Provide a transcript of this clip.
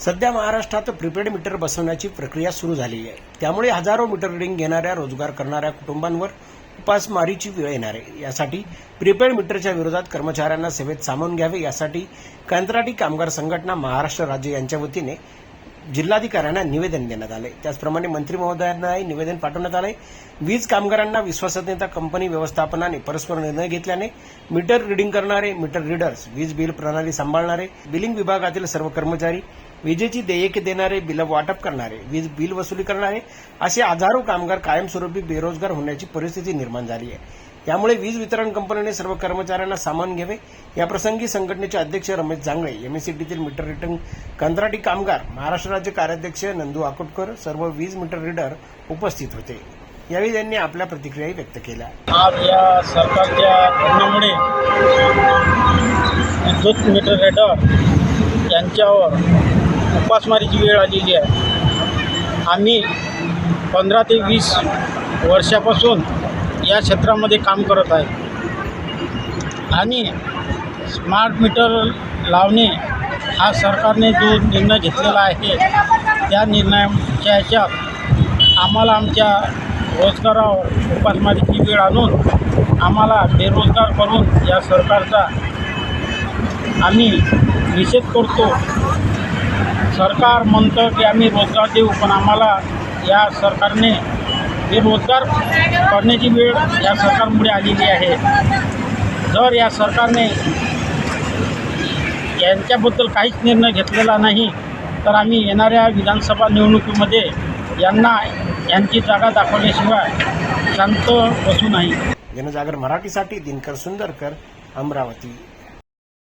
सध्या महाराष्ट्रात prepaid meter बसवण्याची प्रक्रिया सुरू झालेली आहे. त्यामुळे हजारो मीटर रिडिंग घेणाऱ्या रोजगार करणाऱ्या कुटुंबांवर उपासमारीची वेळ येणार आहे. यासाठी प्रीपेड मीटरच्या विरोधात कर्मचाऱ्यांना सेवेत सामावून घ्यावे. यासाठी कंत्राटी कामगार संघटना महाराष्ट्र राज्य यांच्या वतीने जिल्हाधिकाऱ्यांना निवेदन देण्यात आले त्याचप्रमाणे मंत्री महोदयांनाही निवेदन पाठवण्यात आले वीज कामगारांना विश्वासार्हता कंपनी व्यवस्थापनाने परस्पर निर्णय घेतल्याने मीटर रिडिंग करणारे मीटर रीडर्स वीज बिल प्रणाली सांभाळणारे बिलिंग विभागातील सर्व कर्मचारी विजेची देयके देणारे बिल वाटप करणारे वीज बिल वसुली करणारे असे हजारो कामगार कायमस्वरूपी बेरोजगार होण्याची परिस्थिती निर्माण झाली आहे. त्यामुळे वीज वितरण कंपनीने सर्व कर्मचाऱ्यांना सामान घ्यावे. याप्रसंगी संघटनेचे अध्यक्ष रमेश जांगळे एमएससीटीतील मीटर रिटर्न कंत्राटी कामगार महाराष्ट्र राज्य कार्याध्यक्ष नंदू आकोटकर सर्व वीज मीटर रीडर उपस्थित होते. यावेळी त्यांनी आपल्या प्रतिक्रियाही व्यक्त केल्या. आज या सरकारच्या धोरणामुळे विद्युत मीटर रेडर यांच्यावर उपासमारीची वेळ आलेली आहे. आम्ही पंधरा ते वीस वर्षापासून या क्षेत्रामध्ये काम करत आहे. आणि स्मार्ट मीटर लावणे हा सरकारने जो निर्णय घेतलेला आहे त्या निर्णयाच्या ह्याच्यात आम्हाला आमच्या रोजगारावर उपासमारीची वेळ आणून आम्हाला बेरोजगार करून या सरकारचा आम्ही निषेध करतो. सरकार म्हणतं की आम्ही रोजगार देऊ पण आम्हाला या सरकारने बेरोजगार करण्याची वेळ या सरकारमुळे आलेली आहे. जर या सरकारने यांच्याबद्दल काहीच निर्णय घेतलेला नाही तर आम्ही येणाऱ्या विधानसभा निवडणुकीमध्ये यांना यांची जागा दाखवल्याशिवाय शांत बसू नाही. जनजागर मराठीसाठी दिनकर सुंदरकर अमरावती.